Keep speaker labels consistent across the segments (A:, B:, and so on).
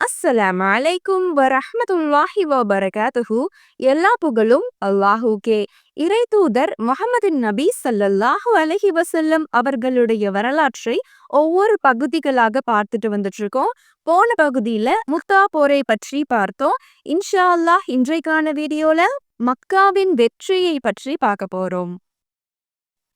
A: அஸ்ஸலாம் அலைக்கும் வரஹ்மத்துல்லாஹி வபரகாத்துஹு. எல்லா புகழும் அல்லாஹுக்கே. இறை தூதர் முகமது நபி சல்லல்லாஹு அலஹி வசல்லம் அவர்களுடைய வரலாற்றை ஒவ்வொரு பகுதிகளாக பார்த்துட்டு வந்துட்டு இருக்கோம் போன பகுதியில முத்தா போரை பற்றி பார்த்தோம். இன்ஷா அல்லாஹ் இன்றைக்கான வீடியோல மக்காவின் வெற்றியை பற்றி பார்க்க போறோம்.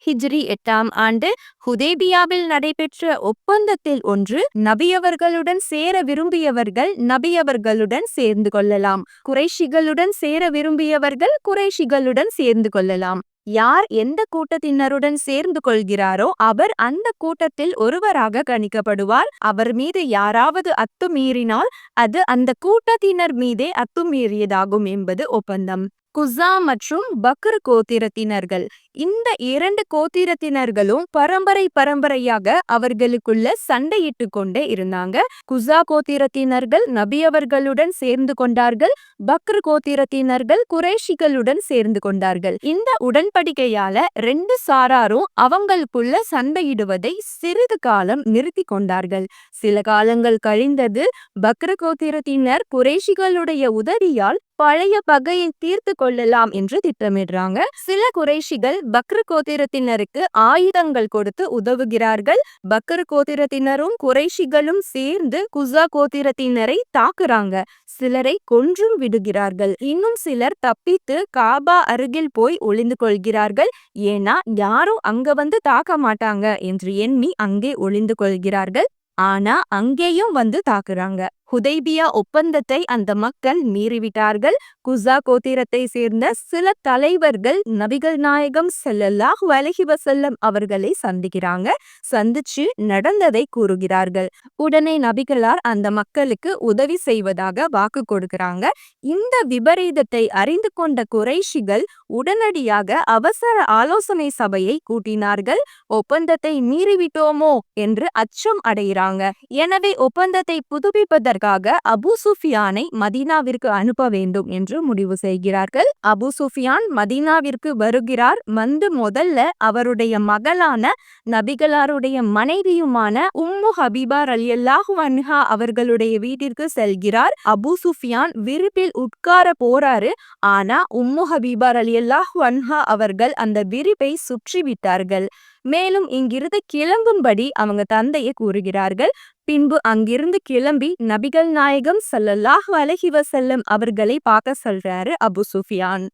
A: ஹிஜ்ரி எட்டாம் ஆண்டு ஹுதேபியாவில் நடைபெற்ற ஒப்பந்தத்தில் ஒன்று நபியவர்களுடன் சேர விரும்பியவர்கள் நபியவர்களுடன் சேர்ந்து கொள்ளலாம். குறைஷிகளுடன் சேர விரும்பியவர்கள் குறைஷிகளுடன் சேர்ந்து கொள்ளலாம். யார் எந்த கூட்டத்தினருடன் சேர்ந்து கொள்கிறாரோ அவர் அந்த கூட்டத்தில் ஒருவராக கணிக்கப்படுவார். அவர் மீது யாராவது அத்துமீறினால் அது அந்த கூட்டத்தினர் மீதே அத்துமீறியதாகும் என்பது ஒப்பந்தம். குசா மற்றும் பக்ர் கோத்திரத்தினர்கள். இந்த இரண்டு கோத்திரத்தினர்களும் பரம்பரை பரம்பரையாக அவர்களுக்குள்ள சண்டையிட்டு கொண்டே இருந்தாங்க. குசா கோத்திரத்தினர்கள் நபியவர்களுடன் சேர்ந்து கொண்டார்கள். பக்ர் கோத்திரத்தினர்கள் குறைஷிகளுடன் சேர்ந்து கொண்டார்கள். இந்த உடன்படிக்கையால ரெண்டு சாராரும் அவங்களுக்குள்ள சண்டையிடுவதை சிறிது காலம் நிறுத்தி கொண்டார்கள். சில காலங்கள் கழிந்தது பக்ர கோத்திரத்தினர் குறைஷிகளுடைய உதவியால் பழைய பகையை தீர்த்து கொள்ளலாம் என்று திட்டமிடுறாங்க. சில குறைஷிகள் பக்ரு கோத்திரத்தினருக்கு ஆயுதங்கள் கொடுத்து உதவுகிறார்கள். பக்ரு கோத்திரத்தினரும் குறைஷிகளும் சேர்ந்து குசா கோத்திரத்தினரை தாக்குறாங்க. சிலரை கொன்றும் விடுகிறார்கள். இன்னும் சிலர் தப்பித்து காபா அருகில் போய் ஒளிந்து கொள்கிறார்கள். ஏன்னா யாரும் அங்க வந்து தாக்க மாட்டாங்க என்று எண்ணி அங்கே ஒளிந்து கொள்கிறார்கள். ஆனா அங்கேயும் வந்து தாக்குறாங்க. ஹுதைபியா ஒப்பந்தத்தை அந்த மக்கள் மீறிவிட்டார்கள். குசா கோத்திரத்தை சேர்ந்த சில தலைவர்கள் நபிகள் நாயகம் செல்லல்லாஹ் வலகி வசல்லம் அவர்களை சந்திக்கிறாங்க. சந்திச்சு நடந்ததை கூறுகிறார்கள். உடனே நபிகளார் அந்த மக்களுக்கு உதவி செய்வதாக வாக்கு கொடுக்கிறாங்க. இந்த விபரீதத்தை அறிந்து கொண்ட குறைஷிகள் உடனடியாக அவசர ஆலோசனை சபையை கூட்டினார்கள். ஒப்பந்தத்தை மீறிவிட்டோமோ என்று அச்சம் அடைகிறாங்க. எனவே ஒப்பந்தத்தை புதுப்பிப்பதற்கு செய்வதற்காக அபு சுஃபியானை மதீனாவிற்கு அனுப்ப வேண்டும் என்று முடிவு செய்கிறார்கள். அபு சுஃபியான் மதீனாவிற்கு வருகிறார். வந்து முதல்ல அவருடைய மகளான நபிகளாருடைய மனைவியுமான உம்மு ஹபீபா அலியல்லாஹு அன்ஹா அவர்களுடைய வீட்டிற்கு செல்கிறார். அபு சுஃபியான் விரிப்பில் உட்கார போறாரு. ஆனா உம்மு ஹபீபா அலியல்லாஹு அன்ஹா அவர்கள் அந்த விரிப்பை சுற்றி விட்டார்கள் மேலும் இங்கிருந்து கிளம்பும்படி அவங்க தந்தையை கூறுகிறார்கள். பின்பு அங்கிருந்து கிளம்பி நபிகள் நாயகம் சல்லல்லாஹ் அலஹிவ செல்லம் அவர்களை பார்க்க சொல்றாரு அபு சுஃபியான்.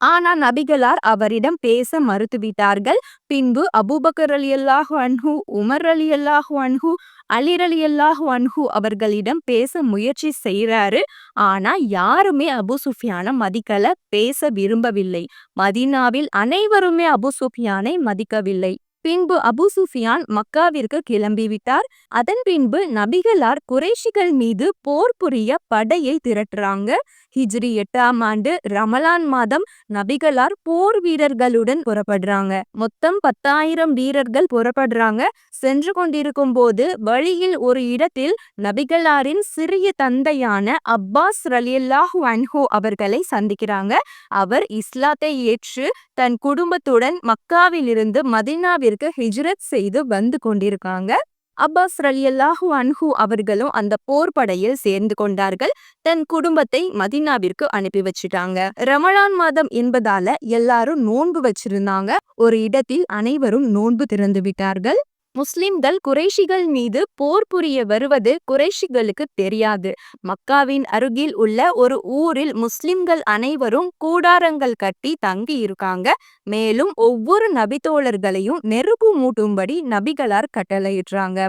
A: ஆனா நபிகளார் அவரிடம் பேச மறுத்துவிட்டார்கள். பின்பு அபூபக்கர் அலி அல்லாஹு அன்ஹு உமர் அலி அல்லாஹு அன்ஹு அலிர் அலி அல்லாஹு அன்ஹு அவர்களிடம் பேச முயற்சி செய்கிறாரு ஆனா யாருமே அபு சுஃபியானை மதிக்கல பேச விரும்பவில்லை. மதினாவில் அனைவருமே அபு சுஃபியானை மதிக்கவில்லை. பின்பு அபு சுஃபியான் மக்காவிற்கு கிளம்பிவிட்டார். அதன் பின்பு நபிகளார் குறைஷிகள் மீது போர் புரிய படையை திரட்டுறாங்க. ஹிஜ்ரி எட்டாம் ஆண்டு ரமலான் மாதம் நபிகளார் போர் வீரர்களுடன் புறப்படுறாங்க. மொத்தம் பத்தாயிரம் வீரர்கள் புறப்படுறாங்க. சென்று கொண்டிருக்கும் போது வழியில் ஒரு இடத்தில் நபிகளாரின் சிறிய தந்தையான அப்பாஸ் ரலியல்லாஹு அன்ஹோ அவர்களை சந்திக்கிறாங்க. அவர் இஸ்லாத்தை ஏற்று தன் குடும்பத்துடன் மக்காவிலிருந்து மதினாவிற்கு ஹிஜ்ரத் செய்து வந்து கொண்டிருக்காங்க. அப்பாஸ் ரலியல்லாஹு அன்ஹு அவர்களும் அந்த போர் படையில் சேர்ந்து கொண்டார்கள். தன் குடும்பத்தை மதினாவிற்கு அனுப்பி வச்சிட்டாங்க. ரமலான் மாதம் என்பதால எல்லாரும் நோன்பு வச்சிருந்தாங்க. ஒரு இடத்தில் அனைவரும் நோன்பு திறந்து விட்டார்கள். முஸ்லிம்கள் குறைஷிகள் மீது போர் புரிய வருவது குறைஷிகளுக்கு தெரியாது. மக்காவின் அருகில் உள்ள ஒரு ஊரில் முஸ்லிம்கள் அனைவரும் கூடாரங்கள் கட்டி தங்கி இருக்காங்க மேலும் ஒவ்வொரு நபித்தோழர்களையும் நெருப்பு மூட்டும்படி நபிகளார் கட்டளையிடுறாங்க.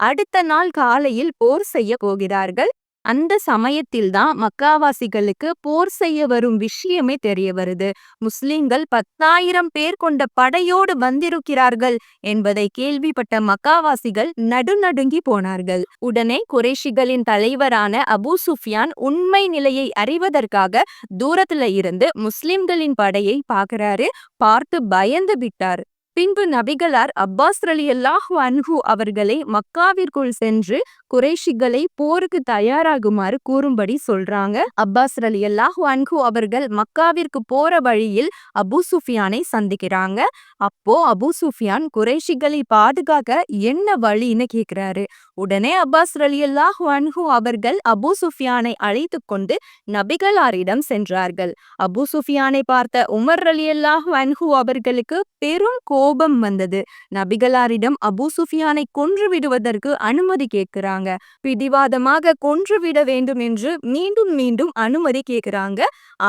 A: அடுத்த நாள் காலையில் போர் செய்ய போகிறார்கள். அந்த சமயத்தில்தான் மக்காவாசிகளுக்கு போர் செய்ய வரும் விஷயமே தெரிய வருது. முஸ்லிம்கள் பத்தாயிரம் பேர் கொண்ட படையோடு வந்திருக்கிறார்கள் என்பதை கேள்விப்பட்ட மக்காவாசிகள் நடுநடுங்கி போனார்கள். உடனே குறைஷிகளின் தலைவரான அபு சுஃபியான் உண்மை நிலையை அறிவதற்காக தூரத்துல இருந்து முஸ்லிம்களின் படையை பார்க்கிறாரு. பார்த்து பயந்து விட்டார். பின்பு நபிகளார் அப்பாஸ் ரலியல்லாஹு அன்ஹு அவர்களை மக்காவிற்குள் சென்று குறைஷிகளை போருக்கு தயாராகுமாறு கூறும்படி சொல்றாங்க. அப்பாஸ் ரலியல்லாஹு அன்ஹு அவர்கள் மக்காவிற்கு போற வழியில் அபு சுஃபியானை சந்திக்கிறாங்க. அப்போ அபு சுஃபியான் குறைஷிகளை பாதுகாக்க என்ன வழின்னு கேக்குறாரு. உடனே அப்பாஸ் ரலியல்லாஹு அன்ஹு அவர்கள் அபு சுஃபியானை அழைத்து கொண்டு நபிகளாரிடம் சென்றார்கள். அபு சுஃபியானை பார்த்த உமர் அலி ரலியல்லாஹு அன்ஹு அவர்களுக்கு பெரும் கோபம் வந்தது. நபிகளாரிடம் அபு சுஃபியானை கொன்று விடுவதற்கு அனுமதி கேட்கிறாங்க. பிடிவாதமாக கொன்றுவிட வேண்டும் என்று மீண்டும் மீண்டும் அனுமதி கேட்கிறாங்க.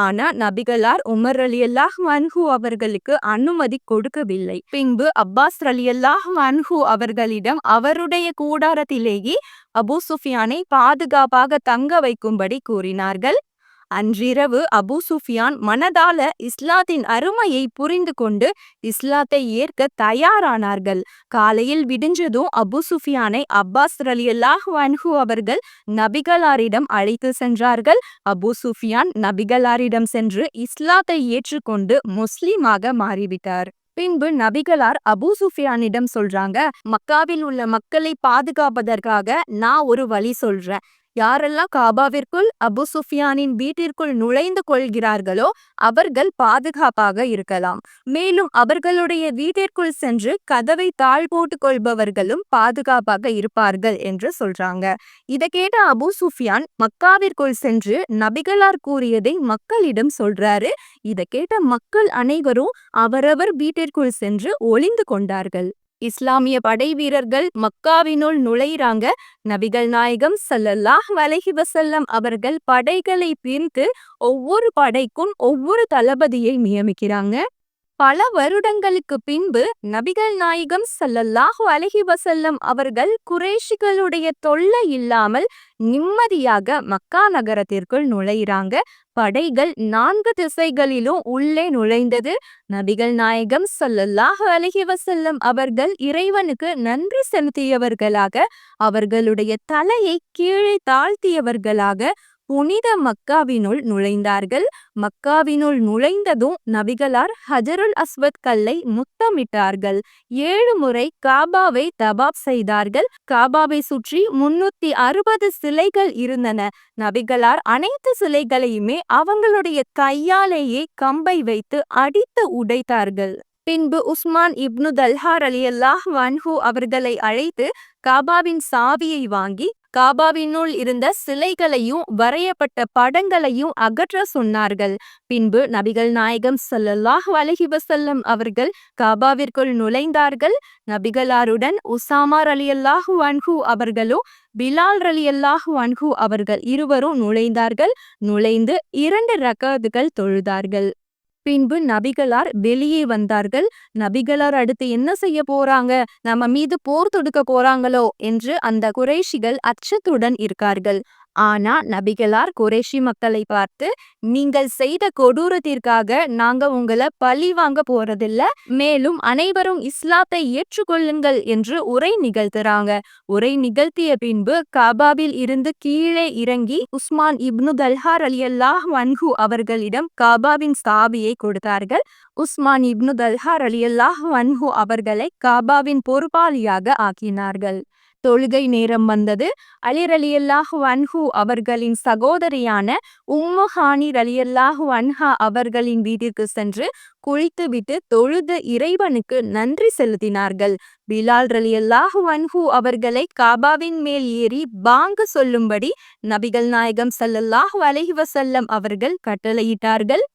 A: ஆனா நபிகளார் உமர் அலி அல்லாஹ் அன்ஹு அவர்களுக்கு அனுமதி கொடுக்கவில்லை. பின்பு அப்பாஸ் அலி அல்லாஹ் அன்ஹு அவர்களிடம் அவருடைய கூடாரத்திலேயே அபு சுஃபியானை பாதுகாப்பாக தங்க வைக்கும்படி கூறினார்கள். அன்றிரவு அபு சுஃபியான் மனதால இஸ்லாத்தின் அருமையை புரிந்து கொண்டு இஸ்லாத்தை ஏற்க தயாரானார்கள். காலையில் விடிஞ்சதும் அபு சுஃபியானை அப்பாஸ் அலி அல்லாஹ் அன்ஹு அவர்கள் நபிகளாரிடம் அழைத்து சென்றார்கள். அபு சுஃபியான் நபிகளாரிடம் சென்று இஸ்லாத்தை ஏற்றுக்கொண்டு முஸ்லிமாக மாறிவிட்டார். பின்பு நபிகளார் அபு சுஃபியானிடம் சொல்றாங்க மக்காவில் உள்ள மக்களை பாதுகாப்பதற்காக நான் ஒரு வழி சொல்றேன். யாரெல்லாம் காபாவிற்குள் அபு சுஃபியானின் வீட்டிற்குள் நுழைந்து கொள்கிறார்களோ அவர்கள் பாதுகாப்பாக இருக்கலாம். மேலும் அவர்களுடைய வீட்டிற்குள் சென்று கதவை தாழ் போட்டுக் கொள்பவர்களும் பாதுகாப்பாக இருப்பார்கள் என்று சொல்றாங்க. இதை கேட்ட அபு சுஃபியான் மக்காவிற்குள் சென்று நபிகளார் கூறியதை மக்களிடம் சொல்றாரு. இதை கேட்ட மக்கள் அனைவரும் அவரவர் வீட்டிற்குள் சென்று ஒளிந்து கொண்டார்கள். இஸ்லாமிய படை வீரர்கள் மக்காவினுள் நுழைறாங்க நபிகள் நாயகம் சல்லல்லாஹ் வலஹி வசல்லம் அவர்கள் படைகளை பிரித்து ஒவ்வொரு படைக்கும் ஒவ்வொரு தளபதியை நியமிக்கிறாங்க. பல வருடங்களுக்கு பின்பு நபிகள் நாயகம் சல்லல்லாஹு அலஹி வசல்லம் அவர்கள் குரேஷிகளுடைய தொல்லை இல்லாமல் நிம்மதியாக மக்கா நகரத்திற்குள் நுழையிறாங்க. படைகள் நான்கு திசைகளிலும் உள்ளே நுழைந்தது. நபிகள் நாயகம் சல்லல்லாஹு அலஹி வசல்லம் அவர்கள் இறைவனுக்கு நன்றி செலுத்தியவர்களாக அவர்களுடைய தலையை கீழே தாழ்த்தியவர்களாக புனித மக்காவினுள் நுழைந்தார்கள். மக்காவினுள் நுழைந்ததும் நபிகளார் ஹஜருல் அஸ்வத் கல்லை முத்தமிட்டார்கள். ஏழு முறை காபாவை தபாப் செய்தார்கள். காபாவை சுற்றி முன்னூத்தி அறுபது சிலைகள் இருந்தன. நபிகளார் அனைத்து சிலைகளையுமே அவங்களுடைய கையாலேயே கம்பை வைத்து அடித்து உடைத்தார்கள். பின்பு உஸ்மான் இப்னு தல்ஹார் அலி அல்லாஹ் வன்ஹூ அவர்களை அழைத்து காபாவின் சாவியை வாங்கி காபாவினுள் இருந்த சிலைகளையும் வரையப்பட்ட படங்களையும் அகற்ற சொன்னார்கள். பின்பு நபிகள் நாயகம் சல்லல்லாஹ் அலஹி வசல்லம் அவர்கள் காபாவிற்குள் நுழைந்தார்கள். நபிகளாருடன் உசாமார் அலி அல்லாஹு அன்ஹு அவர்களும் பிலால் அலி அல்லாஹு அன்ஹு அவர்கள் இருவரும் நுழைந்தார்கள். நுழைந்து இரண்டு ரகதுகள் தொழுதார்கள். பின்பு நபிகளார் வெளியே வந்தார்கள். நபிகளார் அடுத்து என்ன செய்ய போறாங்க? நம்ம மீது போர் தொடுக்க போறாங்களோ? என்று அந்த குறைஷிகள் அச்சத்துடன் இருக்கார்கள். ஆனா நபிகளார் குறைஷி மக்களை பார்த்து நீங்கள் செய்த கொடூரத்திற்காக நாங்க உங்களை பழி வாங்க போறதில்ல. மேலும் அனைவரும் இஸ்லாத்தை ஏற்றுக்கொள்ளுங்கள் என்று உரை நிகழ்த்துறாங்க. உரை நிகழ்த்திய பின்பு காபாவில் இருந்து கீழே இறங்கி உஸ்மான் இப்னு தல்ஹார் அலி அல்லாஹ் வன்ஹு அவர்களிடம் காபாவின் சாபியை கொடுத்தார்கள். உஸ்மான் இப்னு தல்ஹார் அலி அல்லாஹ் வன்ஹு அவர்களை காபாவின் பொறுப்பாளியாக ஆக்கினார்கள். தொழுகை நேரம் வந்தது. அலி ரலியல்லாஹு அன்ஹு அவர்களின் சகோதரியான உம்மு ஹானி ரலியல்லாஹு அன்ஹா அவர்களின் வீட்டிற்கு சென்று குளித்துவிட்டு தொழுது இறைவனுக்கு நன்றி செலுத்தினார்கள். பிலால் ரலியல்லாஹு அன்ஹு அவர்களை காபாவின் மேல் ஏறி பாங்கு சொல்லும்படி நபிகள் நாயகம் சல்லல்லாஹு அலஹி வசல்லம் அவர்கள் கட்டளையிட்டார்கள்.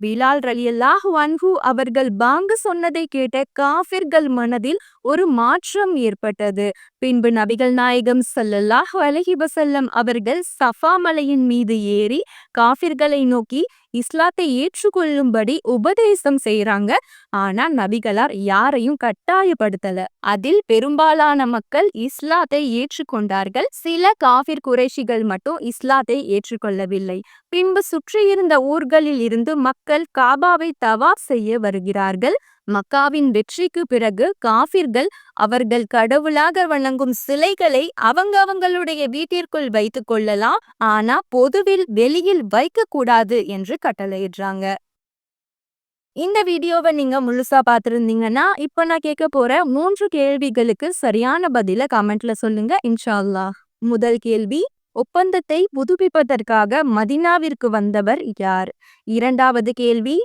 A: பிலால் ரலியல்லாஹு அன்ஹு அவர்கள் பாங்கு சொன்னதை கேட்ட காஃபிர்கள் மனதில் ஒரு மாற்றம் ஏற்பட்டது. பின்பு நபிகள் நாயகம் சல்லல்லாஹு அலஹி வசல்லம் அவர்கள் சஃபா மலையின் மீது ஏறி காஃபிர்களை நோக்கி இஸ்லாத்தை ஏற்றுக்கொள்ளும்படி உபதேசம் செய்யறாங்க ஆனா நபிகளார் யாரையும் கட்டாயப்படுத்தல. அதில் பெரும்பாலான மக்கள் இஸ்லாத்தை ஏற்றுக்கொண்டார்கள். சில காஃபிர் குறைஷிகள் மட்டும் இஸ்லாத்தை ஏற்றுக்கொள்ளவில்லை. பின்பு சுற்றியிருந்த ஊர்களில் இருந்து மக்கள் காபாவை தவாப் செய்ய வருகிறார்கள். மக்காவின் வெற்றிக்கு பிறகு காஃபிர்கள் அவர்கள் கடவுளாக வணங்கும் சிலைகளை அவங்க அவங்களுடைய வீட்டிற்குள் வைத்துக் கொள்ளலாம். ஆனா பொதுவில் வெளியில் வைக்க கூடாது என்று கட்டளையிடுறாங்க. இந்த வீடியோவை நீங்க முழுசா பார்த்துருந்தீங்கன்னா இப்போ நான் கேட்க போற மூன்று கேள்விகளுக்கு சரியான பதில கமெண்ட்ல சொல்லுங்க இன்ஷால்லா முதல் கேள்வி ஒப்பந்தத்தை புதுப்பிப்பதற்காக மதினாவிற்கு வந்தவர் யார்? இரண்டாவது கேள்வி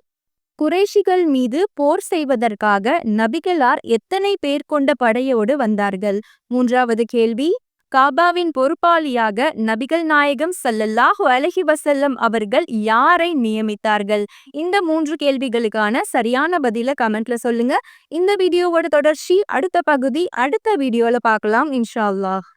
A: குறைஷிகள் மீது போர் செய்வதற்காக நபிகளார் எத்தனை பேர் கொண்ட படையோடு வந்தார்கள்? மூன்றாவது கேள்வி. காபாவின் பொறுப்பாளியாக நபிகள் நாயகம் சல்லல்லாஹு அலஹி வசல்லம் அவர்கள் யாரை நியமித்தார்கள்? இந்த மூன்று கேள்விகளுக்கான சரியான பதில கமெண்ட்ல சொல்லுங்க. இந்த வீடியோவோட தொடர்ச்சி. அடுத்த பகுதி அடுத்த வீடியோல பார்க்கலாம் இன்ஷா அல்லாஹ்.